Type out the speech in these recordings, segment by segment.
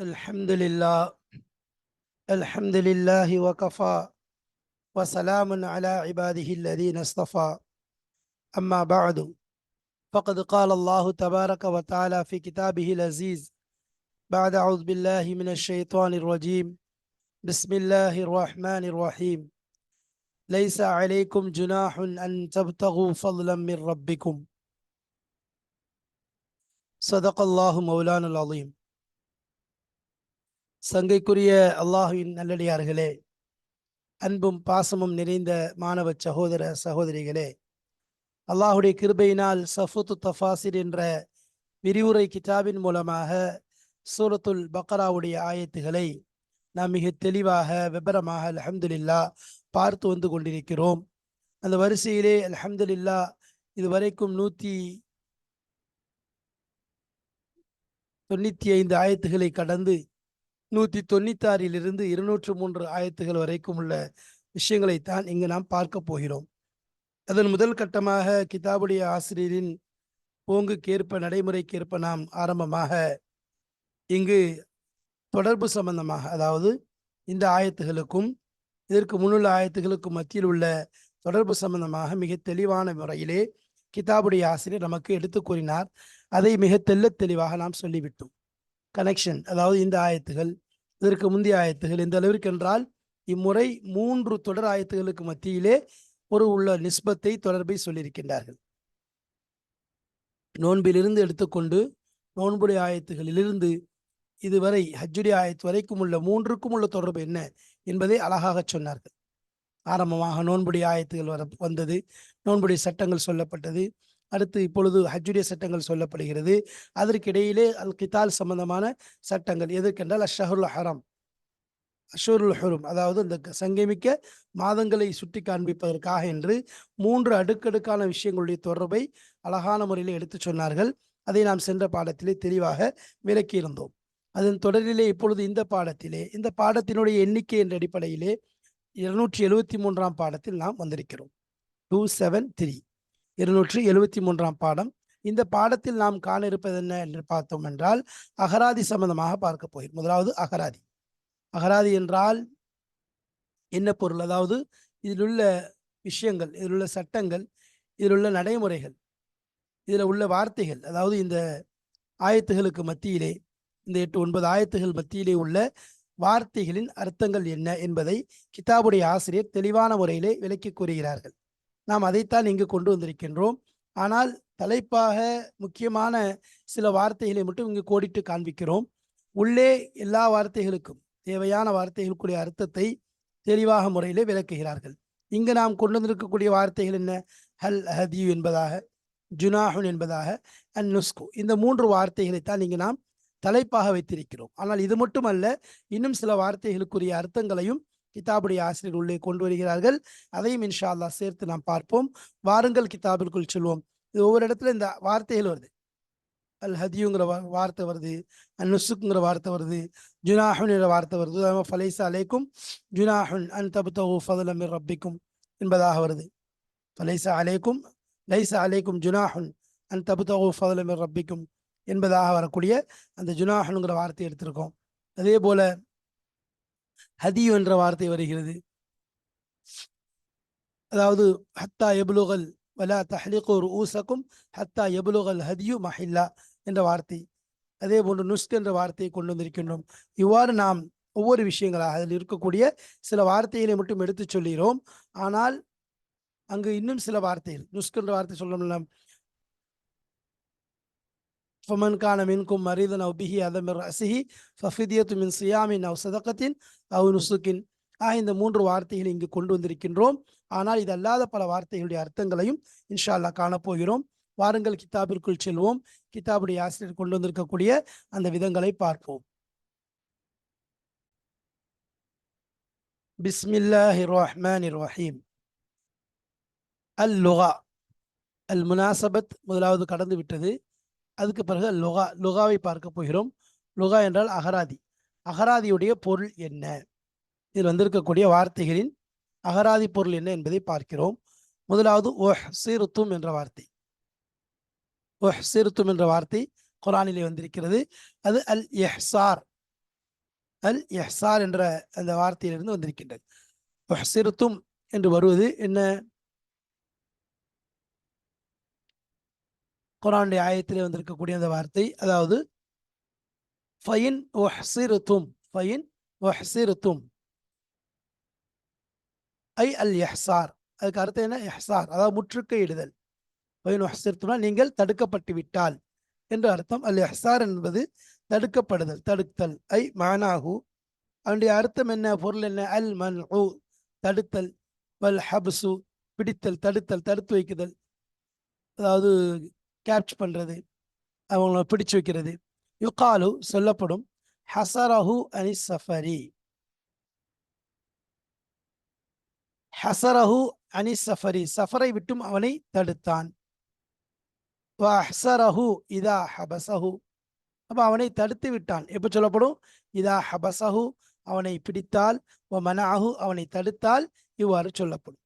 الحمد لله. الحمد لله وكفى. وسلام على عباده الذين اصطفى. أما بعد فقد قال الله تبارك وتعالى في كتابه العزيز بعد أعوذ بالله من الشيطان الرجيم. بسم الله الرحمن الرحيم. ليس عليكم جناح أن تبتغوا فضلا من ربكم. صدق الله مولانا العظيم. சங்கைக்குரிய அல்லாஹுவின் நல்லடியார்களே அன்பும் பாசமும் நிறைந்த மாணவ சகோதர சகோதரிகளே அல்லாஹுடைய கிருபையினால் சஃபுத்து தஃபாசிர் என்ற விரிவுரை கிதாபின் மூலமாக சூரத்துல் பக்ராவுடைய ஆயத்துகளை நாம் மிக தெளிவாக விபரமாக அலமதுல்லா பார்த்து வந்து கொண்டிருக்கிறோம். அந்த வரிசையிலே அலமதுல்லா இதுவரைக்கும் நூற்றி தொண்ணூற்றி ஐந்து ஆயத்துகளை கடந்து நூற்றி தொண்ணூத்தாறிலிருந்து இருநூற்று மூன்று ஆயத்துகள் வரைக்கும் உள்ள விஷயங்களைத்தான் இங்கு நாம் பார்க்க போகிறோம். அதன் முதல் கட்டமாக கிதாபுடைய ஆசிரியரின் போங்குக்கேற்ப நடைமுறைக்கேற்ப நாம் ஆரம்பமாக இங்கு தொடர்பு சம்பந்தமாக அதாவது இந்த ஆயத்துகளுக்கும் இதற்கு முன்னுள்ள ஆயத்துகளுக்கும் மத்தியில் உள்ள தொடர்பு சம்பந்தமாக மிக தெளிவான முறையிலே கிதாபுடைய ஆசிரியர் நமக்கு எடுத்து கூறினார். அதை மிக தெல்ல தெளிவாக நாம் சொல்லிவிட்டோம். கனெக்ஷன் அதாவது இந்த ஆயத்துகள் இதற்கு முந்தைய ஆயத்துகள் எந்த அளவிற்கு என்றால் இம்முறை மூன்று தொடர் ஆயத்துகளுக்கு மத்தியிலே ஒரு உள்ள நிஸ்பத்தை தொடர்பை சொல்லியிருக்கின்றார்கள். நோன்பிலிருந்து எடுத்துக்கொண்டு நோன்புடைய ஆயத்துகளிலிருந்து இதுவரை ஹஜ்ஜுடைய ஆயத்து வரைக்கும் உள்ள மூன்றுக்கும் உள்ள தொடர்பு என்ன என்பதை அழகாக சொன்னார்கள். ஆரம்பமாக நோன்புடைய ஆயத்துகள் வர வந்தது நோன்புடைய சட்டங்கள் சொல்லப்பட்டது அடுத்து இப்பொழுது ஹஜ்ஜுடைய சட்டங்கள் சொல்லப்படுகிறது. அதற்கிடையிலே அல் கிதால் சம்பந்தமான சட்டங்கள் எதற்கென்றால் அஷஹருல் ஹரம். அஷூருல் ஹுரும். அதாவது இந்த சங்கமிக்க மாதங்களை சுட்டி காண்பிப்பதற்காக என்று மூன்று அடுக்கடுக்கான விஷயங்களுடைய தொடர்பை அழகான முறையில் எடுத்து சொன்னார்கள். அதை நாம் சென்ற பாடத்திலே தெளிவாக விளக்கியிருந்தோம். அதன் தொடரிலே இப்பொழுது இந்த பாடத்திலே இந்த பாடத்தினுடைய எண்ணிக்கை என்ற அடிப்படையிலே இருநூற்றி எழுபத்தி மூன்றாம் பாடத்தில் நாம் வந்திருக்கிறோம். Two seven three. இருநூற்றி எழுவத்தி மூன்றாம் பாடம். இந்த பாடத்தில் நாம் காண இருப்பது என்ன என்று பார்த்தோம் என்றால் அகராதி சம்பந்தமாக பார்க்க போய் முதலாவது அகராதி. அகராதி என்றால் என்ன பொருள்? அதாவது இதில் உள்ள விஷயங்கள் இதில் உள்ள சட்டங்கள் இதில் உள்ள நடைமுறைகள் இதில் உள்ள வார்த்தைகள். அதாவது இந்த ஆயத்துகளுக்கு மத்தியிலே இந்த எட்டு ஒன்பது ஆயத்துகள் மத்தியிலே உள்ள வார்த்தைகளின் அர்த்தங்கள் என்ன என்பதை கிதாபுடைய ஆசிரியர் தெளிவான முறையிலே விளக்கி கூறுகிறார்கள். நாம் அதைத்தான் இங்கு கொண்டு வந்திருக்கின்றோம். ஆனால் தலைப்பாக முக்கியமான சில வார்த்தைகளை மட்டும் இங்கு கோடிட்டு காண்பிக்கிறோம். உள்ளே எல்லா வார்த்தைகளுக்கும் தேவையான வார்த்தைகளுக்குரிய அர்த்தத்தை தெளிவாக முறையிலே விளக்குகிறார்கள். இங்கு நாம் கொண்டு வந்திருக்கக்கூடிய வார்த்தைகள் என்ன? ஹல் ஹதியு என்பதாக ஜுனாஹுன் என்பதாக அண்ட் நுஸ்கு. இந்த மூன்று வார்த்தைகளைத்தான் இங்கு நாம் தலைப்பாக வைத்திருக்கிறோம். ஆனால் இது மட்டுமல்ல இன்னும் சில வார்த்தைகளுக்குரிய அர்த்தங்களையும் கிதாபுடைய ஆசிரியர் உள்ளே கொண்டு வருகிறார்கள். அதையும் இன்ஷா அல்லா சேர்த்து நாம் பார்ப்போம். வாருங்கள் கிதாபிற்குள் செல்வோம். இது ஒவ்வொரு இடத்துல இந்த வார்த்தைகள் வருது. அல் ஹதியுங்கிற வார்த்தை வருது. அன் நுசுக்குங்கிற வார்த்தை வருது. ஜுனாஹுன் வார்த்தை வருது. ஃபலைசா அலைக்கும் ஜுனாஹுன் அன் தபுத்தஹு ஃபதுலம் ரப்பிக்கும் என்பதாக வருது. ஃபலைசா அலைக்கும் லைசா அலைக்கும் ஜுனாஹுன் அன் தபுத்தஹு ஃபதுலம் ரப்பிக்கும் என்பதாக வரக்கூடிய அந்த ஜுனாஹனுங்கிற வார்த்தை எடுத்திருக்கோம். அதே போல் ஹதியு என்ற வார்த்தை வருகிறது. அதாவது ஹத்தா எபுலுகல் வலா தஹ்லிகோர் ஊசக்கும் ஹத்தா எபுலுகல் ஹதியு மஹில்லா என்ற வார்த்தை. அதே போன்று நுஸ்க் என்ற வார்த்தையை கொண்டு வந்திருக்கின்றோம். இவ்வாறு நாம் ஒவ்வொரு விஷயங்களாக அதில் இருக்கக்கூடிய சில வார்த்தைகளை மட்டும் எடுத்து சொல்கிறோம். ஆனால் அங்கு இன்னும் சில வார்த்தைகள். நுஸ்க் என்ற வார்த்தை சொல்லணும் ஃபமன் கான மின்கும் மரிதன் அவ் பிஹி அதமர் ரசிஹி ஃபஃபிதியத்து மின் சியாமின் அவ் சதக்கத்தின் அவ் நுசுக்கின் ஆக இந்த மூன்று வார்த்தைகளை இங்கு கொண்டு வந்திருக்கின்றோம். ஆனால் இது அல்லாத பல வார்த்தைகளுடைய அர்த்தங்களையும் இன்ஷா அல்லா காணப்போகிறோம். வாருங்கள் கிதாபிற்குள் செல்வோம். கிதாபுடைய ஆசிரியர் கொண்டு வந்திருக்கக்கூடிய அந்த விதங்களை பார்ப்போம். பிஸ்மில்லாஹி ரஹ்மான் ரஹீம் அல் லுகா அல் முனாசபத் முதலாவது கடந்து விட்டது அதுக்கு பிறகு லுகா லுகாவை பார்க்க போகிறோம். லுகா என்றால் அகராதி. அகராதியுடைய பொருள் என்ன? இதில் வந்திருக்கக்கூடிய வார்த்தைகளின் அகராதி பொருள் என்ன என்பதை பார்க்கிறோம். முதலாவது ஒஹ் சீருத்தும் என்ற வார்த்தை. ஒஹ் சீருத்தும் என்ற வார்த்தை குரானிலே வந்திருக்கிறது. அது அல் எஹ்சார். அல் எஹ்சார் என்ற அந்த வார்த்தையிலிருந்து வந்திருக்கின்றது. ஒஹ்சிருத்தும் என்று வருவது என்ன? குரானுடைய ஆயத்திலே வந்திருக்கக்கூடிய அந்த வார்த்தை அதாவது ஃபயின் ஒஹ்சிருத்தும் ஃபயின் ஒஹ்சிருத்தும் ஐ அல் எஹ்சார். அதுக்கு அர்த்தம் என்ன? எஹ்சார். அதாவது முற்றுக்கையிடுதல் இடுதல் ஃபயின் நீங்கள் தடுக்கப்பட்டு விட்டால் என்று அர்த்தம். அல் எஹ்சார் என்பது தடுக்கப்படுதல் தடுத்தல். ஐ மானாகு அவனுடைய அர்த்தம் என்ன? பொருள் என்ன? அல் மன் தடுத்தல். வல் ஹப்சு. பிடித்தல் தடுத்தல் தடுத்து வைக்குதல். அதாவது கேப்ச் பண்றது அவங்கள பிடிச்சு வைக்கிறது. யுகாலு சொல்லப்படும் ஹசரஹு அனி சஃபரி. ஹசரஹு அனி சஃபரி. சஃபரை விட்டும் அவனை தடுத்தான். ஹசரஹு இதா ஹபசஹு. அப்போ அவனை தடுத்து விட்டான். எப்போ சொல்லப்படும்? இதா ஹபசஹு. அவனை பிடித்தால் ஓ மனாஹு அவனை தடுத்தால் இவ்வாறு சொல்லப்படும்.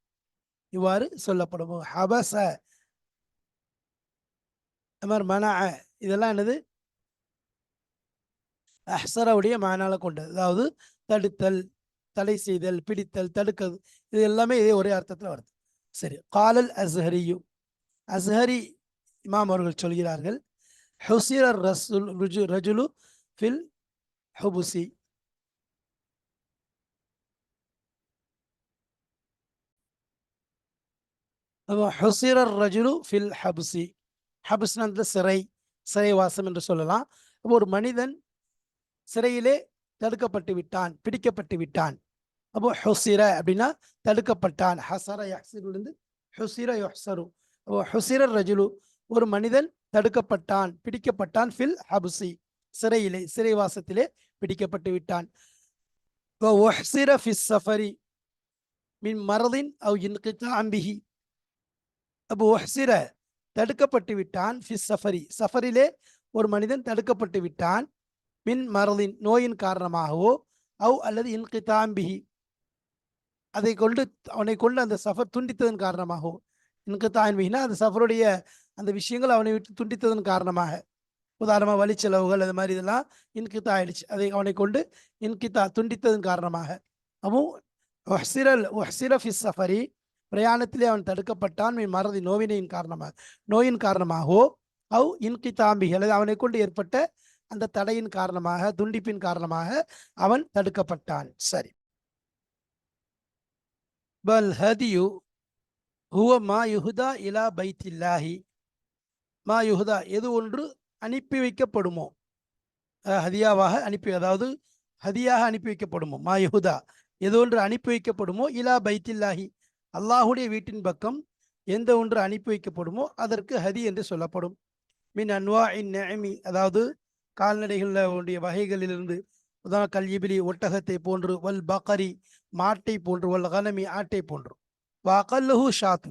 இவ்வாறு சொல்லப்படும். ஹபச. மாதிரி மன இதெல்லாம் என்னது? அஹ்சரவுடைய மானால கொண்டது. அதாவது தடுத்தல் தடை செய்தல் பிடித்தல் தடுக்கிறது இது எல்லாமே இதே ஒரே அர்த்தத்தில் வருது. சரி. காலல் அஸ்ஹரியும் அஸ்ஹரி இமாம் அவர்கள் சொல்கிறார்கள் ஹுசிரர் ரசுல் ருஜு ரஜுலு ஃபில் ஹுபுசி. ஹுசிரர் ரஜுலு ஃபில் ஹபுசி. ஹபிஸ்னந்த சிறை சிறைவாசம் என்று சொல்லலாம். ஒரு மனிதன் சிறையிலே தடுக்கப்பட்டு விட்டான் பிடிக்கப்பட்டு விட்டான். அப்போ ஹொசிர அப்படின்னா தடுக்கப்பட்டான். ஹசர யஹ்சிரிலிருந்து ஹொசிர யொஹ்சரு. அப்போ ஹொசிர ரஜுலு ஒரு மனிதன் தடுக்கப்பட்டான் பிடிக்கப்பட்டான் ஃபில் ஹபுசி சிறையிலே சிறைவாசத்திலே பிடிக்கப்பட்டு விட்டான். சஃபரி மின் மரதின் அவ் இன்கிதா அம்பிஹி அப்போ ஒஹ்சிர தடுக்கப்பட்டு விட்டான். ஃபிஸ் சஃபரி சஃபரிலே ஒரு மனிதன் தடுக்கப்பட்டு விட்டான். மின் மரலின் நோயின் காரணமாகவோ அவ் அல்லது இன்கிதாம்பிஹி அதை கொண்டு அவனை கொண்டு அந்த சஃபர் துண்டித்ததன் காரணமாகவோ இன்கிதான்பிகினா அந்த சஃபருடைய அந்த விஷயங்கள் அவனை விட்டு துண்டித்ததன் காரணமாக. உதாரணமாக வழிச்செலவுகள் அது மாதிரி இதெல்லாம் இன்கித்தா ஆயிடுச்சு. அதை அவனை கொண்டு இன்கித்தா துண்டித்ததன் காரணமாக. அவன் ஒஹ்சிரல் ஒஹ்சிர ஃபிஸ் சஃபரி பிரயாணத்திலே அவன் தடுக்கப்பட்டான். மறதி நோவினையின் காரணமாக நோயின் காரணமாகவோ அவ் இன்கிதாம்பி அல்லது அவனை கொண்டு ஏற்பட்ட அந்த தடையின் காரணமாக துண்டிப்பின் காரணமாக அவன் தடுக்கப்பட்டான். சரி. பல் ஹதியு ஹுவ மா யுஹுதா இலா பைத்தில்லாஹி. மா யுஹுதா எது ஒன்று அனுப்பி வைக்கப்படுமோ ஹதியாவாக அனுப்பி அதாவது ஹதியாக அனுப்பி வைக்கப்படுமோ மா யுஹுதா எது ஒன்று அனுப்பி வைக்கப்படுமோ இலா பைத்தில்லாஹி. அல்லாஹுடைய வீட்டின் பக்கம் எந்த ஒன்று அனுப்பி வைக்கப்படுமோ அதற்கு ஹதி என்று சொல்லப்படும். மின் அன்வா இன் நெமி அதாவது கால்நடைகளில் உடைய வகைகளிலிருந்து உதாரண கல்யிபிலி ஒட்டகத்தை போன்று வல் பக்கரி மாட்டை போன்று வல் கனமி ஆட்டை போன்று. வாக்கல்லுஹு ஷாத்து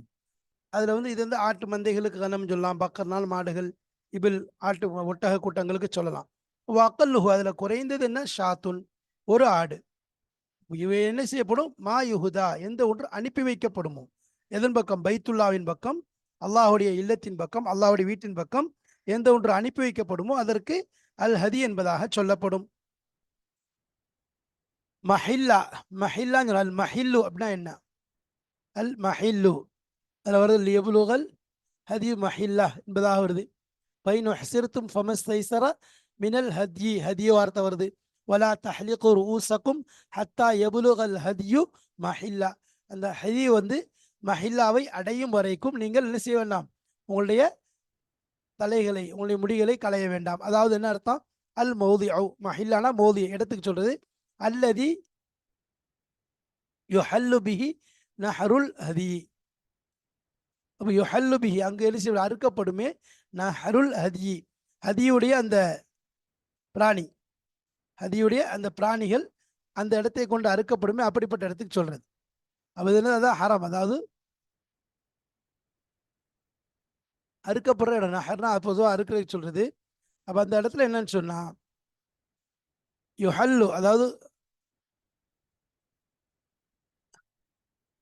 அதில் வந்து இது வந்து ஆட்டு மந்தைகளுக்கு கனம் சொல்லலாம் பக்கர்னால் மாடுகள் இபில் ஆட்டு ஒட்டக கூட்டங்களுக்கு சொல்லலாம். வாக்கல்லுஹு அதில் குறைந்தது என்ன? ஷாத்துன் ஒரு ஆடு. இவை என்ன செய்யப்படும்? மா யுகுதா எந்த ஒன்று அனுப்பி வைக்கப்படுமோ. எதன் பக்கம்? பைத்துல்லாவின் பக்கம் அல்லாஹுடைய இல்லத்தின் பக்கம் அல்லாஹுடைய வீட்டின் பக்கம் எந்த ஒன்று அனுப்பி வைக்கப்படுமோ அதற்கு அல் ஹதி என்பதாக சொல்லப்படும். மஹில்லா மஹில்லா அல் மஹில்லு அப்படின்னா என்ன? அல் மஹில்லு அதில் வருது எவ்வளோகள் ஹதி மஹில்லா என்பதாக வருது. பைனு சிறுத்தும் ஃபமஸ் தைசர மினல் ஹத்யி ஹதிய வார்த்தை வருது. வலா தஹ்லிகு ரூசக்கும் ஹத்தா எபுலுகல் ஹதியு மஹில்லா அந்த ஹதி வந்து மஹில்லாவை அடையும் வரைக்கும் நீங்கள் என்ன செய்ய வேண்டாம்? உங்களுடைய தலைகளை உங்களுடைய முடிகளை களைய வேண்டாம். அதாவது என்ன அர்த்தம்? அல் மௌதி அவு மஹில்லானா மௌதி. இடத்துக்கு சொல்றது அல்லதி யுஹல்லு பிஹி நஹருல் ஹதி. அப்போ யுஹல்லு பிஹி அங்கு என்ன செய்ய அறுக்கப்படுமே நஹருல் ஹதி. ஹதியுடைய அந்த பிராணி. ஹதியுடைய அந்த பிராணிகள் அந்த இடத்தை கொண்டு அறுக்கப்படுமே அப்படிப்பட்ட இடத்துக்கு சொல்றது. அப்போ என்ன அதான் ஹரம். அதாவது அறுக்கப்படுற இடம். நஹர்னா பொதுவாக அறுக்கிறதுக்கு சொல்றது. அப்போ அந்த இடத்துல என்னன்னு சொன்னா யுஹல்லு அதாவது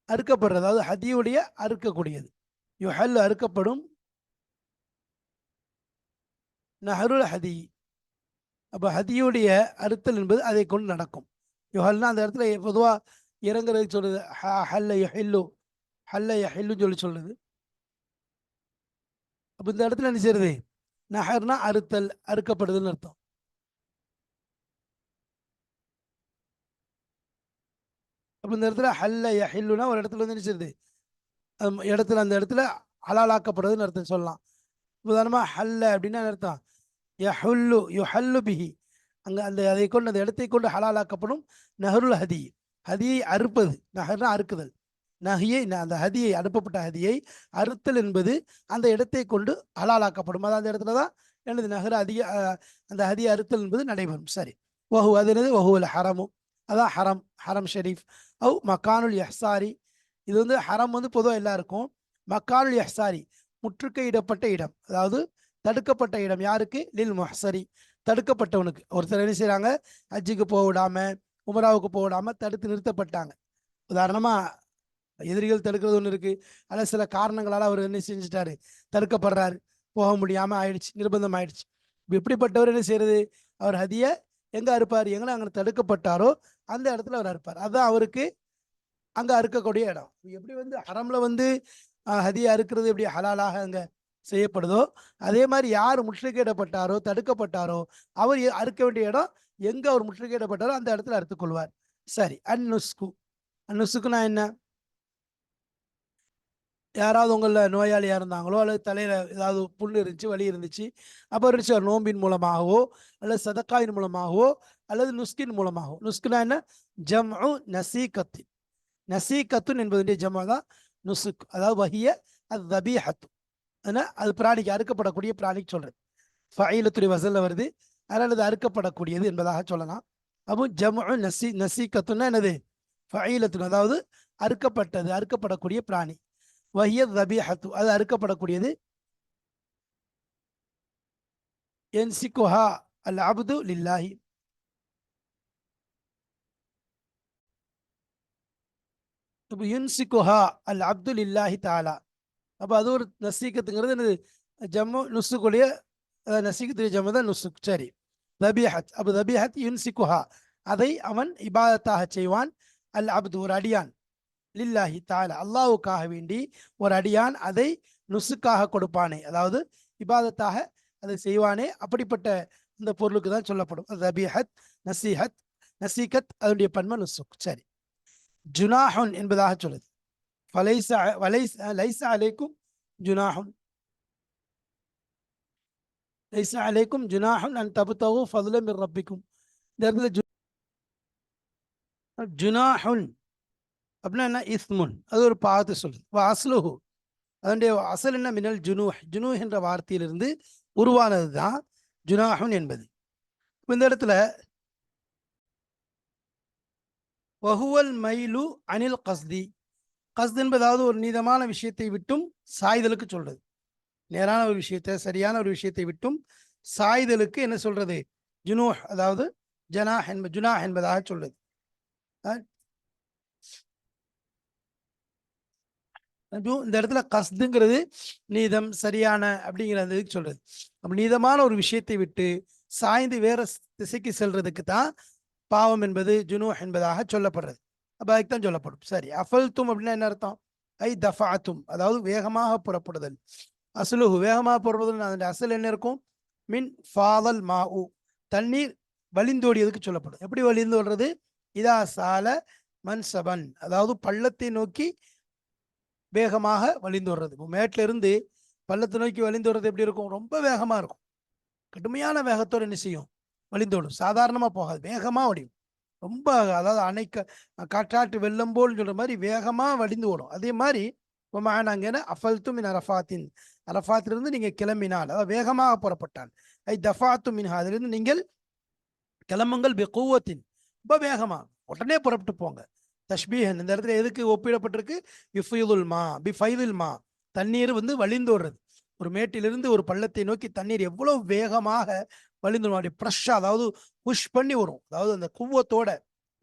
அறுக்கப்படுறது. அதாவது ஹதியுடைய அறுக்கக்கூடியது. யுஹல்லு அறுக்கப்படும் நஹருல் ஹதி. அப்போ ஹதியுடைய அறுத்தல் என்பது அதை கொண்டு நடக்கும். யுஹல்னா அந்த இடத்துல பொதுவாக இறங்குறது சொல்றது ஹ- ஹல்ல யஹில்லு ஹல்ல யஹில்லுன்னு சொல்லி சொல்றது. அப்போ இந்த இடத்துல என்ன செய்யறது நகர்னா அறுத்தல் அறுக்கப்படுதுன்னு அர்த்தம். அப்போ இந்த இடத்துல ஹல்ல யஹில்லுனா ஒரு இடத்துல வந்து என்ன செய்யுது இடத்துல அந்த இடத்துல ஹலாலாக்கப்படுறதுன்னு அர்த்தம் சொல்லலாம். உதாரணமாக ஹல்ல அப்படின்னா அர்த்தம்? யஹுல்லு யுஹல்லு பிஹி அங்கே அந்த அதை கொண்டு அந்த இடத்தை கொண்டு ஹலாலாக்கப்படும் நஹருல் ஹதி. ஹதியை அறுப்பது. நஹர்னா அறுக்குதல். நகையை அந்த ஹதியை அனுப்பப்பட்ட ஹதியை அறுத்தல் என்பது அந்த இடத்தை கொண்டு ஹலாலாக்கப்படும். அதாவது அந்த இடத்துல தான் எனது நகர அதிக அந்த ஹதியை அறுத்தல் என்பது நடைபெறும். சரி. வஹு அது என்னது? வஹுவல் ஹரமும் அதான் ஹரம். ஹரம் ஷெரீஃப். அவு மக்கானுல் எஹ்சாரி இது வந்து ஹரம் வந்து பொதுவாக எல்லாருக்கும். மக்கானுல் எஹ்சாரி முற்றுகையிடப்பட்ட இடம். அதாவது தடுக்கப்பட்ட இடம் யாருக்கு? லில் மொஹசரி. தடுக்கப்பட்டவனுக்கு. ஒருத்தர் என்ன செய்கிறாங்க ஹஜ்ஜுக்கு போக விடாம உமராவுக்கு போக விடாம தடுத்து நிறுத்தப்பட்டாங்க. உதாரணமா எதிரிகள் தடுக்கிறது ஒன்று இருக்கு. அதில் சில காரணங்களால் அவர் என்ன செஞ்சுட்டாரு? தடுக்கப்படுறாரு. போக முடியாம ஆயிடுச்சு. நிர்பந்தம் ஆயிடுச்சு. இப்படிப்பட்டவர் என்ன செய்யறது? அவர் ஹதிய எங்க அறுப்பார்? எங்கே அங்கே தடுக்கப்பட்டாரோ அந்த இடத்துல அவர் அறுப்பார். அதுதான் அவருக்கு அங்கே அறுக்கக்கூடிய இடம். எப்படி வந்து அறமில் வந்து ஆஹ், ஹதிய அறுக்கிறது எப்படி? ஹலாலாக அங்கே செய்யப்படுதோ? அதே மாதிரி யார் முற்றுகையிடப்பட்டாரோ தடுக்கப்பட்டாரோ அவர் அறுக்க வேண்டிய இடம் எங்க அவர் முற்றுகையிடப்பட்டாரோ அந்த இடத்துல அறுத்துக்கொள்வார் சரி அந்நுஸ்கு நான் என்ன? யாராவது உங்களில் நோயாளியாக இருந்தாங்களோ அல்லது தலையில் ஏதாவது புல் இருந்துச்சு வலி இருந்துச்சு அப்போ இருந்துச்சு நோம்பின் மூலமாகவோ அல்லது சதக்காயின் மூலமாகவோ அல்லது நுஸ்கின் மூலமாகவோ. நுஸ்குனா என்ன? ஜம்உ நசீகத்து நசீகத்துன் என்பதுடைய ஜம்மா தான் நுசுக். அதாவது வகிய அது தபீஹத்து ஏன்னா அது பிராணிக்கு அறுக்கப்படக்கூடிய பிராணிக்கு சொல்றது ஃபைலத்துடைய வசல்ல வருது. அதனால் அது அறுக்கப்படக்கூடியது என்பதாக சொல்லலாம். அப்போ ஜமு நசி நசீகத்துன்னா என்னது? ஃபைலத்துன் அதாவது அறுக்கப்பட்டது அறுக்கப்படக்கூடிய பிராணி. வஹிய தபீஹத்து அது அறுக்கப்படக்கூடியது. என்சிகுஹா அல் அப்து லில்லாஹி. இப்போ யுன்சிகுஹா அல் அப்துல் இல்லாஹி தாலா அப்போ அது ஒரு நசீக்கத்துங்கிறது என்னது? ஜம்மு நுசுக்குடைய நசீக்கத்துடைய ஜம்மு தான் நுசுக். சரி. தபிஹத். அப்போ தபிஹத் யுன்சிகுஹா. அதை அவன் இபாதத்தாக செய்வான். அல் அப்து ஒரு அடியான். லில்லாஹி தாலா அல்லாவுக்காக வேண்டி ஒரு அடியான் அதை நுசுக்காக கொடுப்பானே. அதாவது இபாதத்தாக அதை செய்வானே. அப்படிப்பட்ட இந்த பொருளுக்கு தான் சொல்லப்படும். அது தபீஹத் நசீஹத் நசீகத் அதனுடைய பன்மை நுசுக். சரி. ஜுனாஹன் என்பதாக சொல்லுது. ஃபலைஸ வலைஸ் அ, அலைக்கும் ஜுனாகும் லைஸ அலைக்கும் ஜுனாகும் அன் தபுத்தவும் ஃபதுலம் ரப்பிக்கும் இந்த இடத்துல ஜு- ஜுனாஹுன் அப்படின்னா என்ன இஸ்முன் அது ஒரு பாவத்தை சொல்லுது அஸ்லுஹு அதனுடைய அசல் என்ன மினல் ஜுனூஹ் ஜுனூஹ் என்ற வார்த்தையிலிருந்து உருவானது தான் ஜுனாஹுன் என்பது இந்த இடத்துல வஹுவல் மைலு அனில் கஸ்தி கஸ்து என்பதாவது ஒரு நீதமான விஷயத்தை விட்டும் சாய்தலுக்கு சொல்றது. நேரான ஒரு விஷயத்தை சரியான ஒரு விஷயத்தை விட்டும் சாய்தலுக்கு என்ன சொல்றது? ஜுனூஹ் அதாவது ஜனாஹ் என்ப ஜுனாஹ் என்பதாக சொல்றது. இந்த இடத்துல கஸ்துங்கிறது நீதம் சரியான அப்படிங்கிறது சொல்றது. அப்ப நீதமான ஒரு விஷயத்தை விட்டு சாய்ந்து வேற திசைக்கு செல்றதுக்கு தான் பாவம் என்பது ஜுனூஹ் என்பதாக சொல்லப்படுறது. அப்ப அதுக்கு தான் சொல்லப்படும். சரி அஃபல்தும் அப்படின்னா என்ன அர்த்தம்? ஐ தஃபாத்தும் அதாவது வேகமாக புறப்படுதல். அசுலுஹு வேகமாக புறப்படுதல் அதனுடைய அசல் என்ன இருக்கும்? மின் ஃபாதல் மாவு தண்ணீர் வலிந்தோடியதுக்கு சொல்லப்படும். எப்படி வலிந்து ஓடுறது? இதா சால மன்சபன் அதாவது பள்ளத்தை நோக்கி வேகமாக வலிந்து வர்றது இப்போ மேட்ல இருந்து பள்ளத்தை நோக்கி வலிந்து வர்றது எப்படி இருக்கும்? ரொம்ப வேகமாக இருக்கும். கடுமையான வேகத்தோட என்ன செய்யும்? வலிந்தோடும் சாதாரணமாக போகாது. வேகமாக ஓடியும் ரொம்ப அதாவது அணைக்க காற்றாட்டு வெள்ளம் போல் சொல்ற மாதிரி வேகமாக வடிந்து ஓடும். அதே மாதிரி இப்போ நாங்க என்ன? அஃபல்து மின் அரஃபாத்தின். அரஃபாத்திலிருந்து நீங்கள் கிளம்பினால் அதாவது வேகமாக புறப்பட்டான் ஐ தஃபாத்து மின் அதிலிருந்து நீங்கள் கிளம்புங்கள் பி கூவத்தின். ரொம்ப வேகமா உடனே புறப்பட்டு போங்க. தஷ்பீஹன் இந்த இடத்துல எதுக்கு ஒப்பிடப்பட்டிருக்கு? இஃபைதுல் மா பி ஃபைதுல் மா. தண்ணீர் வந்து வழிந்தோடுறது ஒரு மேட்டிலிருந்து ஒரு பள்ளத்தை நோக்கி தண்ணீர் எவ்வளோ வேகமாக வழிந்து அப்படி அதாவது புஷ் பண்ணி வரும். அதாவது அந்த குவத்தோட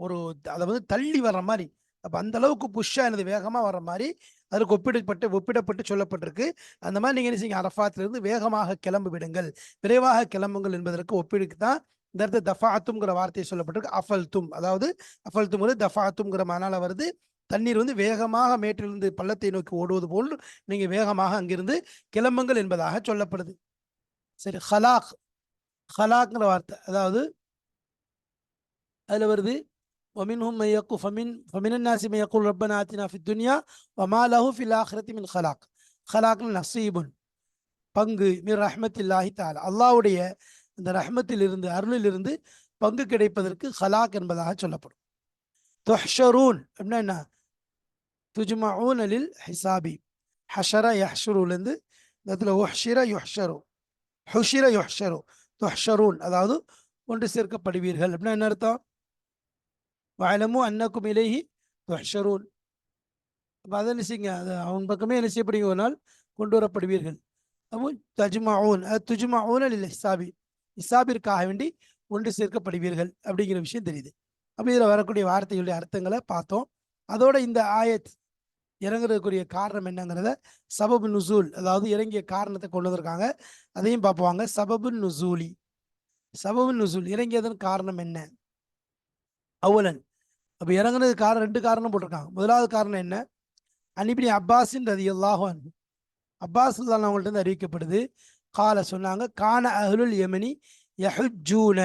ஒரு அதை வந்து தள்ளி வர்ற மாதிரி. அப்போ அந்த அளவுக்கு புஷ்ஷாக எனது வேகமாக வர்ற மாதிரி அதற்கு ஒப்பிடப்பட்டு ஒப்பிடப்பட்டு சொல்லப்பட்டிருக்கு. அந்த மாதிரி நீங்கள் என்ன செய்யுங்க? அரஃபாத்திலிருந்து வேகமாக கிளம்பு விடுங்கள். விரைவாக கிளம்புங்கள் என்பதற்கு ஒப்பிடுக்கு தான் இந்த இடத்துல தஃபாத்துங்கிற வார்த்தை சொல்லப்பட்டிருக்கு. அஃபல்தும். அதாவது அஃபல்தும் தஃபாத்துங்கிற மனால வருது. தண்ணீர் வந்து வேகமாக மேட்டிலிருந்து பள்ளத்தை நோக்கி ஓடுவது போல் நீங்கள் வேகமாக அங்கிருந்து கிளம்புங்கள் என்பதாக சொல்லப்படுது. சரி ஹலாக். ஹலாக்குங்கிற வார்த்தை. அதாவது அதில் வருது ஒமின்ஹும் மையக்கு ஃபமின் ஃபமின் நாசி மையக்குல் ரப்பன் ஆத்தினா ஃபி துன்யா வமா லஹு ஃபில் ஆஹ்ரத்தி மின் ஹலாக் ஹலாக்னு நசீபுன். பங்கு மின் ரஹ்மத்தில்லாஹி தாலா அல்லாவுடைய இந்த ரஹ்மத்திலிருந்து அருளிலிருந்து பங்கு கிடைப்பதற்கு ஹலாக் என்பதாக சொல்லப்படும். தொஹ்ஷரூன் அப்படின்னா என்ன? துஜ்மா துஜ்மூன் அலில் ஹிசாபி. ஹஷரா யஹ்ஷருலேருந்து இந்த இடத்துல ஒஹ்ஷிர யுஹ்ஷரு. ஹுஷிர யுஹ்ஷரு. துஹ்ஷரூன் அதாவது ஒன்று சேர்க்கப்படுவீர்கள். அப்படின்னா என்ன அர்த்தம்? வயலமும் அன்னக்கும் இலேஹி துஹ்ஷரூன். அப்போ அதை நினைச்சிங்க அது அவன் பக்கமே என்ன செய்யப்படுங்க ஒரு நாள் கொண்டு வரப்படுவீர்கள். அப்போ தஜ்மஊன் அது துஜ்மஊன் அலில் இசாபி இசாபிற்காக வேண்டி ஒன்று சேர்க்கப்படுவீர்கள் அப்படிங்கிற விஷயம் தெரியுது. அப்போ இதில் வரக்கூடிய வார்த்தைகளுடைய அர்த்தங்களை பார்த்தோம். அதோட இந்த ஆயத் இறங்குறதுக்குரிய காரணம் என்னங்கிறத சபபு நுசூல் அதாவது இறங்கிய காரணத்தை கொண்டு வந்திருக்காங்க. அதையும் பார்ப்பாங்க சபபு நுசூலி. சபபு நுசூல் இறங்கியதன் காரணம் என்ன? அவ்வளன் அப்போ இறங்குனது காரணம் ரெண்டு காரணம் போட்டிருக்காங்க. முதலாவது காரணம் என்ன? அனிபினி அப்பாஸின் ரதி அல்லாஹான் அப்பாஸ் அவங்கள்ட்ட இருந்து அறிவிக்கப்படுது கால சொன்னாங்க கான அஹ்லுல் யமனி யஹுஜூன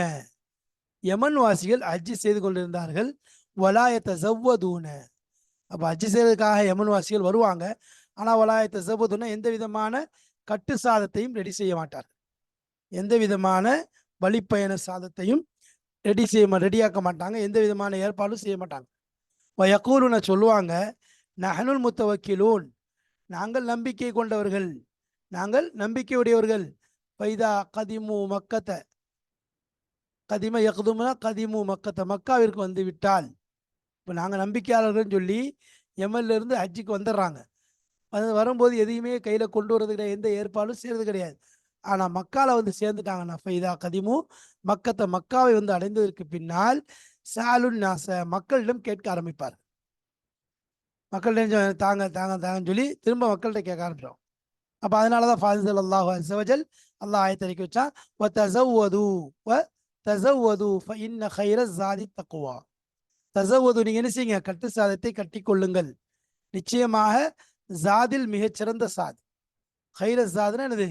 யமன் வாசிகள் அஜி செய்து கொண்டிருந்தார்கள். வலாயத்தை ஜவ்வதூன அப்போ அச்சு செய்வதற்காக யமன் வாசிகள் வருவாங்க. ஆனால் வலாயத்தை செபதுன்னா எந்த விதமான கட்டு சாதத்தையும் ரெடி செய்ய மாட்டார்கள் எந்த விதமான வழிப்பயண சாதத்தையும் ரெடி செய்ய ரெடியாக்க மாட்டாங்க. எந்த விதமான ஏற்பாடும் செய்ய மாட்டாங்க. வயக்கூலுன சொல்லுவாங்க நஹனுல் முத்தவக்கிலூன் நாங்கள் நம்பிக்கை கொண்டவர்கள் நாங்கள் நம்பிக்கையுடையவர்கள். பைதா கதிமு மக்கத்தை. கதிம யக்துமுனா கதிமு மக்கத்தை மக்காவிற்கு வந்து விட்டால் இப்போ நாங்கள் நம்பிக்கையாளர்கள்னு சொல்லி எம்எல்ஏருந்து ஹஜ்ஜுக்கு வந்துடுறாங்க அது வரும்போது எதையுமே கையில் கொண்டு வரது கிடையாது எந்த ஏற்பாடும் செய்கிறது கிடையாது. ஆனால் மக்காவில் வந்து சேர்ந்துட்டாங்கன்னா ஃபைதா கதிமு மக்கத்தை மக்காவை வந்து அடைந்ததற்கு பின்னால் சாலுன் நாச மக்களிடம் கேட்க ஆரம்பிப்பார். மக்கள்கிட்ட தாங்க தாங்க தாங்கன்னு சொல்லி திரும்ப மக்கள்கிட்ட கேட்க ஆரம்பிச்சிடும் அப்போ அதனால தான் ஃபாதிசல் அல்லாஹ் சிவஜல் அல்லாஹ் ஆயத்தறிக்கி வச்சான். ஒ தசவது ஒ தசவது இன்ன ஹைர ஜாதி தக்குவா தசவது நீங்க என்ன செய்யுங்க? கட்டு சாதத்தை கட்டி கொள்ளுங்கள். நிச்சயமாக ஜாதில் மிகச்சிறந்த சாதி. கைர ஜாதுன்னா என்னது?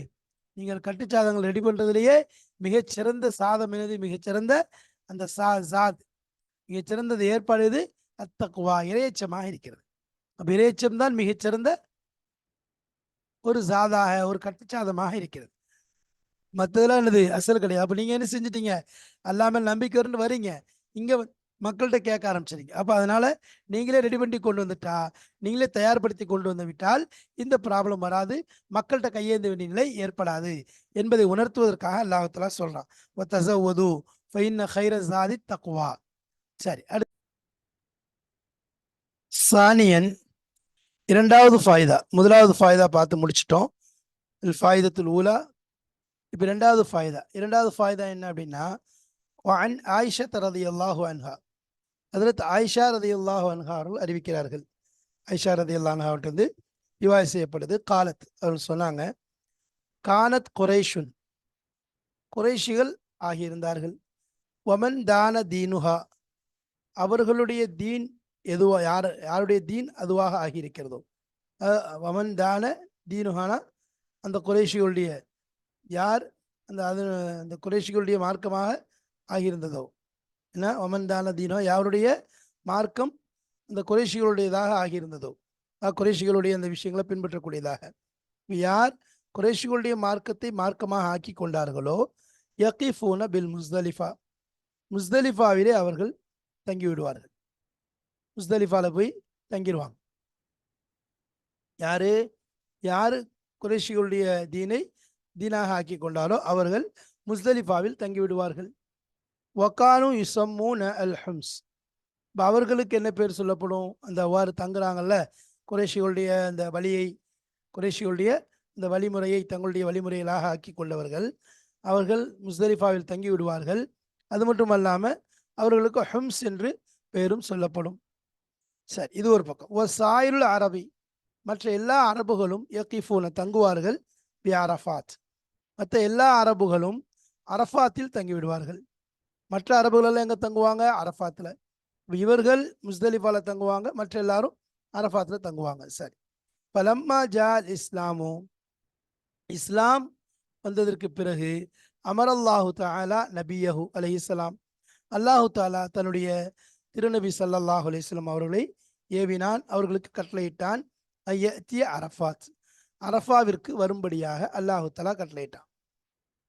நீங்கள் கட்டுச்சாதங்கள் ரெடி பண்றதுலேயே மிகச்சிறந்த சாதம் என்னது? மிகச்சிறந்த அந்த சா சாது. மிகச்சிறந்தது ஏற்பாடு எது? அத்தக்குவா இரையச்சமாக இருக்கிறது. அப்போ இரையச்சம் தான் மிகச்சிறந்த ஒரு சாதாக ஒரு கட்டுச்சாதமாக இருக்கிறது. மற்றதெல்லாம் என்னது? அசல் கிடையாது. அப்போ நீங்கள் என்ன செஞ்சிட்டீங்க? அல்லாமல் நம்பிக்கைன்னு வரீங்க இங்கே மக்கள்கிட்ட கேட்க ஆரம்பிச்சிருங்க. அப்போ அதனால் நீங்களே ரெடி பண்ணி கொண்டு வந்துட்டா நீங்களே தயார்படுத்தி கொண்டு வந்து விட்டால் இந்த ப்ராப்ளம் வராது. மக்கள்கிட்ட கையேந்த வேண்டிய நிலை ஏற்படாது என்பதை உணர்த்துவதற்காக அல்லாஹலா சொல்றான். ஒத்தசவது ஃபைன்ன ஹைர ஜாதி தக்குவா சரி அடுத்து. சானியன் இரண்டாவது ஃபாய்தா முதலாவது ஃபாய்தா பார்த்து முடிச்சிட்டோம். ஃபாயுதத்துல் ஊலா. இப்போ ரெண்டாவது ஃபாய்தா. இரண்டாவது ஃபாய்தா என்ன அப்படின்னா வான் ஆயிஷா ரதி அல்லாஹு அன்ஹா. அதில் ஆயிஷா ரதி அல்லாஹு அன்ஹா அவர்கள் அறிவிக்கிறார்கள். ஐஷா ரதி அல்லாஹாவிட்டு வந்து ரிவாய் செய்யப்படுது. காலத் அவர்கள் சொன்னாங்க கானத் குறைஷுன் குறைஷிகள் ஆகியிருந்தார்கள். ஒமன் தான தீனுஹா. அவர்களுடைய தீன் எதுவா யார் யாருடைய தீன் அதுவாக ஆகியிருக்கிறதோ. வமன் தான தீனுஹானா? அந்த குறைஷிகளுடைய யார் அந்த அது அந்த குறைஷிகளுடைய மார்க்கமாக ஆகியிருந்ததோ. என்ன ஒமந்தான தீனோ யாருடைய மார்க்கம் அந்த குறைஷிகளுடையதாக ஆகியிருந்ததோ குறைஷிகளுடைய அந்த விஷயங்களை பின்பற்றக்கூடியதாக. யார் குறைஷிகளுடைய மார்க்கத்தை மார்க்கமாக ஆக்கி கொண்டார்களோ யக்கீஃபூன பில் முஸ்தலிஃபா. முஸ்தலிஃபாவிலே அவர்கள் தங்கி விடுவார்கள் போய் தங்கிடுவாங்க யாரு? யாரு குறைஷிகளுடைய தீனை தீனாக ஆக்கி கொண்டாலோ அவர்கள் முஸ்தலிஃபாவில் தங்கிவிடுவார்கள். விடுவார்கள் ஒக்கானு யுசம்மூன அல் ஹம்ஸ் இப்போ அவர்களுக்கு என்ன பேர் சொல்லப்படும்? அந்த அவ்வாறு தங்குறாங்கல்ல குறைஷிகளுடைய அந்த வழியை குறைஷிகளுடைய இந்த வழிமுறையை தங்களுடைய வழிமுறைகளாக ஆக்கி கொண்டவர்கள். அவர்கள் முஸ்தலிஃபாவில் தங்கி விடுவார்கள் அது மட்டும் அல்லாமல் அவர்களுக்கு ஹம்ஸ் என்று பெயரும் சொல்லப்படும். சரி இது ஒரு பக்கம். ஒரு சாயுல் அரபி. மற்ற எல்லா அரபுகளும் யக்கிஃபூன தங்குவார்கள். பி அரஃபாத் மற்ற எல்லா அரபுகளும் அரஃபாத்தில் தங்கிவிடுவார்கள். மற்ற அரபுகளெல்லாம் எங்கே தங்குவாங்க? அரஃபாத்தில் இவர்கள் முஸ்தலிஃபால தங்குவாங்க மற்ற எல்லாரும் அரஃபாத்தில் தங்குவாங்க. சரி. பலம்மா ஜால் இஸ்லாமு. இஸ்லாம் வந்ததற்கு பிறகு அமரல்லாஹு தஆலா நபியஹு அலைஹிஸ்ஸலாம் அல்லாஹு தாலா தன்னுடைய திருநபி ஸல்லல்லாஹு அலிஸ்லாம் அவர்களை ஏவினான் அவர்களுக்கு கட்டளையிட்டான். ஐயத்திய அரஃபாத். அரஃபாவிற்கு வரும்படியாக அல்லாஹு தாலா கட்டளையிட்டான்.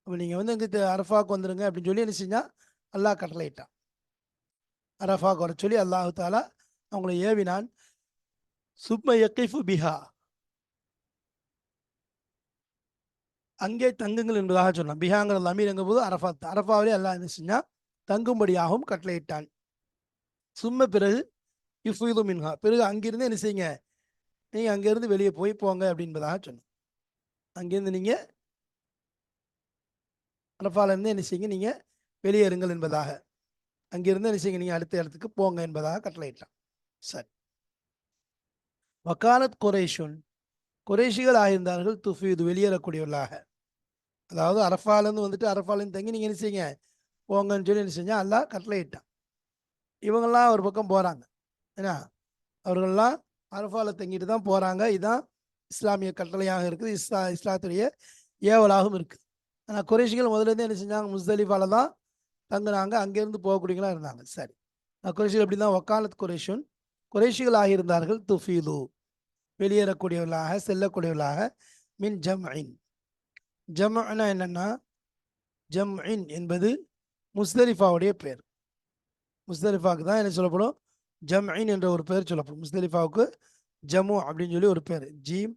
அப்போ நீங்கள் வந்து இங்கே அரஃபாவுக்கு வந்துருங்க அப்படின்னு சொல்லி என்ன செஞ்சால் அல்லாஹ் கட்டளையிட்டான் அரஃபாக்கு வர சொல்லி அல்லாஹு தாலா அவங்களை ஏவினான். சுப்ம யக்கைஃபு பிஹா. அங்கே தங்குங்கள் என்பதாக சொன்னான். பிஹாங்கிற அமீர் எங்க போது அரஃபாத் அரஃபாவிலே அல்லாஹ் என்ன செஞ்சான்? தங்கும்படியாகவும் கட்டளையிட்டான். சும்ம பிறகு இஃபுது மின்ஹா பிறகு அங்கிருந்து என்ன செய்யுங்க? நீங்கள் அங்கேருந்து வெளியே போய் போங்க அப்படின்பதாக சொன்னோம் அங்கேருந்து நீங்கள் அரஃபாலேருந்து என்ன செய்யுங்க? நீங்கள் வெளியேறுங்கள் என்பதாக. அங்கிருந்து என்ன செய்யுங்க? அடுத்த இடத்துக்கு போங்க என்பதாக கட்டளையிட்டான். சரி. வக்காலத் குரேஷுன் குறைஷிகள் ஆயிருந்தார்கள் துஃபீது வெளியேறக்கூடியவர்களாக. அதாவது அரஃபாலேருந்து வந்துட்டு அரஃபாலேருந்து தங்கி நீங்கள் என்ன செய்யுங்க? போங்கன்னு சொல்லி என்ன செஞ்சால் எல்லாம் கட்டளையிட்டான். இவங்கெல்லாம் ஒரு பக்கம் போகிறாங்க ஏன்னா அவர்கள்லாம் அரஃபாவில் தங்கிட்டு தான் போகிறாங்க இதுதான் இஸ்லாமிய கட்டளையாக இருக்குது. இஸ்லா இஸ்லாத்துடைய ஏவலாகவும் இருக்குது. ஆனால் குறைஷிகள் முதல்ல என்ன செஞ்சாங்க? முஸ்தலிஃபால தான் தங்குனாங்க அங்கேருந்து போகக்கூடியவங்களாக இருந்தாங்க. சரி. குறைஷிகள் எப்படி தான் ஒக்காலத் குறைஷுன் குறைஷிகள் ஆகியிருந்தார்கள் துஃபீது வெளியேறக்கூடியவர்களாக செல்லக்கூடியவர்களாக. மின் ஜம்இன். ஜம்னா என்னன்னா ஜம்இன் என்பது முஸ்தலிஃபாவுடைய பேர். முஸ்தலிஃபாவுக்கு தான் என்ன சொல்லப்படும்? ஜம்இன் என்ற ஒரு பேர் சொல்லப்படும். முஸ்தலிஃபாவுக்கு ஜம்மு அப்படின்னு சொல்லி ஒரு பேர். ஜீம்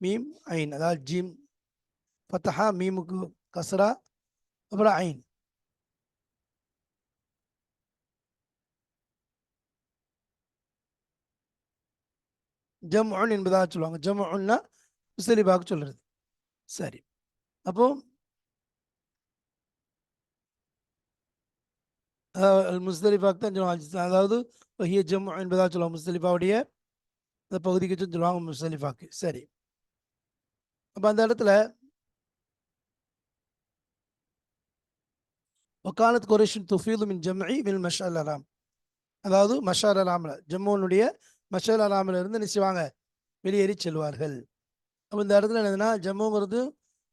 மீம் ஐன். அதாவது ஜீம். ஃபத்தஹா மீமுக்கு கசரா அப்புறம் ஐன். ஜம்உன் என்பதாக சொல்லுவாங்க. ஜம்உன்னா முஸ்தலிஃபாவுக்கு சொல்றது. சரி. அப்போ முஸ்தலிஃபாக்கு தான் சொல்லுவாங்க. அதாவது வஹிய ஜம் என்பதாக சொல்லுவாங்க. முஸ்தலிஃபாவுடைய அந்த பகுதிக்கு சொல்லுவாங்க முஸ்தலிஃபாக்கு. சரி. அப்போ அந்த இடத்துல ஒக்காலத் குரேஷன் துஃபீது மின் ஜம்இ மின் மஷால் அலாம். அதாவது மஷால் அலாமில். ஜம்முனுடைய மஷல் அலாமில் இருந்து நிச்சயவாங்க வெளியேறி செல்வார்கள். அப்போ இந்த இடத்துல என்னதுன்னா ஜம்முங்கிறது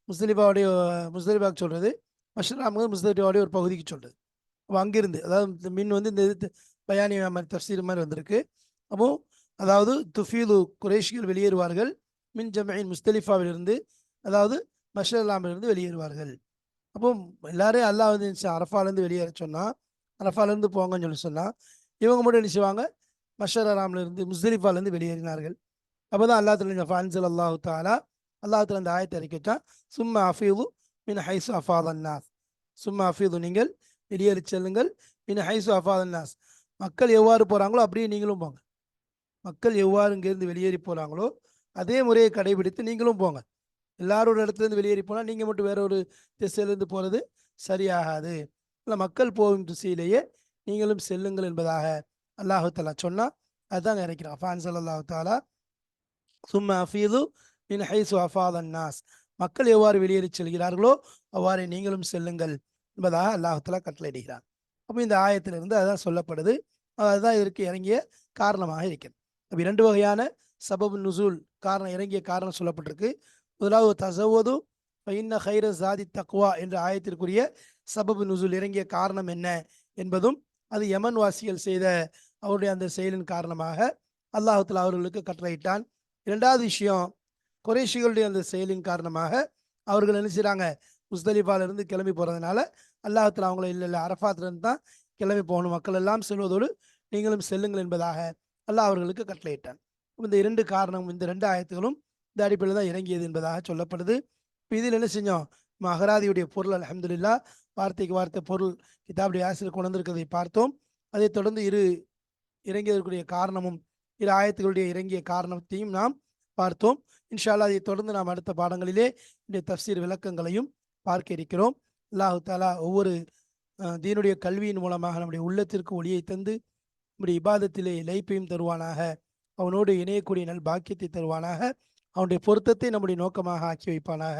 முஸ்தலிஃபாவுடைய முஸ்தலிஃபாக்கு சொல்கிறது மஷராமுங்கிறது முஸ்தலிஃபாவுடைய ஒரு பகுதிக்கு சொல்கிறது அப்போ அங்கிருந்து அதாவது மின் வந்து இந்த இது பயானி மாதிரி தஃசீர் மாதிரி வந்திருக்கு. அப்போ அதாவது துஃபீது குரேஷிகள் வெளியேறுவார்கள் மின் ஜமையின் முஸ்தலிஃபாவிலிருந்து அதாவது மஷலாமிலிருந்து வெளியேறுவார்கள். அப்போ எல்லாரையும் அல்லாஹ் வந்து அரஃபாலேருந்து வெளியேற சொன்னால் அரஃபாலேருந்து போங்கன்னு சொல்லி சொன்னால் இவங்க மட்டும் என்ன செய்வாங்க? மஷர் முஸ்தலிஃபாலேருந்து வெளியேறினார்கள். அப்போ தான் அல்லா தலா ஃபான்சல் அல்லாஹு தாலா அல்லாஹ் தலா அந்த ஆயத்தை அறிக்கிட்டா சும்மா அஃபீது மின் ஹைசு அஃபாதன்னாஸ் சும்மா அஃபீது நீங்கள் வெளியேறி செல்லுங்கள் மின் ஹைசு அஃபாதன்னாஸ் மக்கள் எவ்வாறு போகிறாங்களோ அப்படியே நீங்களும் போங்க. மக்கள் எவ்வாறு இங்கேருந்து வெளியேறி போகிறாங்களோ அதே முறையை கடைபிடித்து நீங்களும் போங்க. எல்லாரோட இடத்துலேருந்து வெளியேறி போனால் நீங்கள் மட்டும் வேற ஒரு திசையிலேருந்து போகிறது சரியாகாது. இல்லை மக்கள் போகும் திசையிலேயே நீங்களும் செல்லுங்கள் என்பதாக அல்லாஹு தாலா சொன்னால் அதுதான் இறக்கிறான். அஃபான் சல்லாஹு தாலா சும்மா அஃபீது மின் ஹைசு அஃபாத் நாஸ் மக்கள் எவ்வாறு வெளியேறி செல்கிறார்களோ அவ்வாறு நீங்களும் செல்லுங்கள் என்பதாக அல்லாஹுத்தலா கட்டளையிடுகிறார் அப்போ இந்த ஆயத்திலிருந்து அதுதான் சொல்லப்படுது. அதுதான் இதற்கு இறங்கிய காரணமாக இருக்கிறது. அப்போ இரண்டு வகையான சபபு நுசூல் காரணம் இறங்கிய காரணம் சொல்லப்பட்டிருக்கு. முதலாவது தசவது இன்ன ஹைர சாதி தக்வா என்ற ஆயத்திற்குரிய சபபு நுசூல் இறங்கிய காரணம் என்ன என்பதும் அது யமன் வாசிகள் செய்த அவருடைய அந்த செயலின் காரணமாக அல்லாஹத்தில் அவர்களுக்கு கட்டளையிட்டான். இரண்டாவது விஷயம் குறைஷிகளுடைய அந்த செயலின் காரணமாக அவர்கள் என்ன செய்கிறாங்க முஸ்தலிஃபால இருந்து கிளம்பி போகிறதுனால அல்லாஹத்தில் அவங்கள இல்லை இல்லை அரஃபாத்திலிருந்து தான் கிளம்பி போகணும். மக்கள் எல்லாம் செல்வதோடு நீங்களும் செல்லுங்கள் என்பதாக அல்லாஹ் அவர்களுக்கு கட்டளையிட்டான். இந்த இரண்டு காரணம் இந்த ரெண்டு ஆயத்துகளும் இந்த அடிப்படையில் தான் இறங்கியது என்பதாக சொல்லப்படுது. இப்போ இதில் என்ன செஞ்சோம்? மகராதியுடைய பொருள் அலமதுல்லா வார்த்தைக்கு வார்த்தை பொருள் கிதாபுடைய ஆசிரியர் கொண்டு வந்திருக்கிறதை பார்த்தோம். அதைத் தொடர்ந்து இரு இறங்கியதற்குரிய காரணமும் இரு ஆயத்துகளுடைய இறங்கிய காரணத்தையும் நாம் பார்த்தோம். இன்ஷால்லா அதை தொடர்ந்து நாம் அடுத்த பாடங்களிலே இந்த தப்சீர் விளக்கங்களையும் பார்க்க இருக்கிறோம். அல்லாஹு தாலா ஒவ்வொரு தீனுடைய கல்வியின் மூலமாக நம்முடைய உள்ளத்திற்கு ஒளியை தந்து நம்முடைய இபாதத்திலே லைப்பையும் தருவானாக. அவனோடு இணையக்கூடிய நல் பாக்கியத்தை தருவானாக. அவனுடைய பொருத்தத்தை நம்முடைய நோக்கமாக ஆக்கி வைப்பானாக.